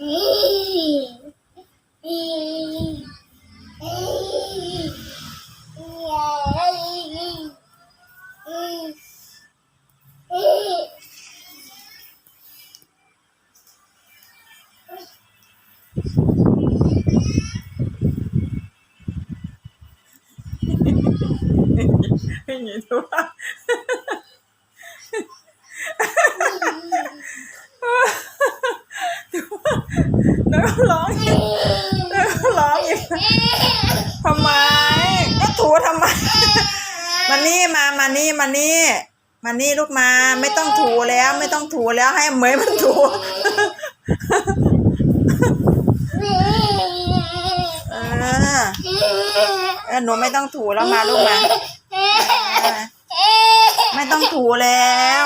gitu ร้องอีกร้องอีกทำไมก็ถูทำไมมานี่มามานี่มานี่มานี่ลูกมา ไม่ต้องถูแล้วไม่ต้องถูแล้วให้เหมยมันถูเออเออหนูไม่ต้องถูแล้วมาลูกมาไม่ต้องถูแล้ว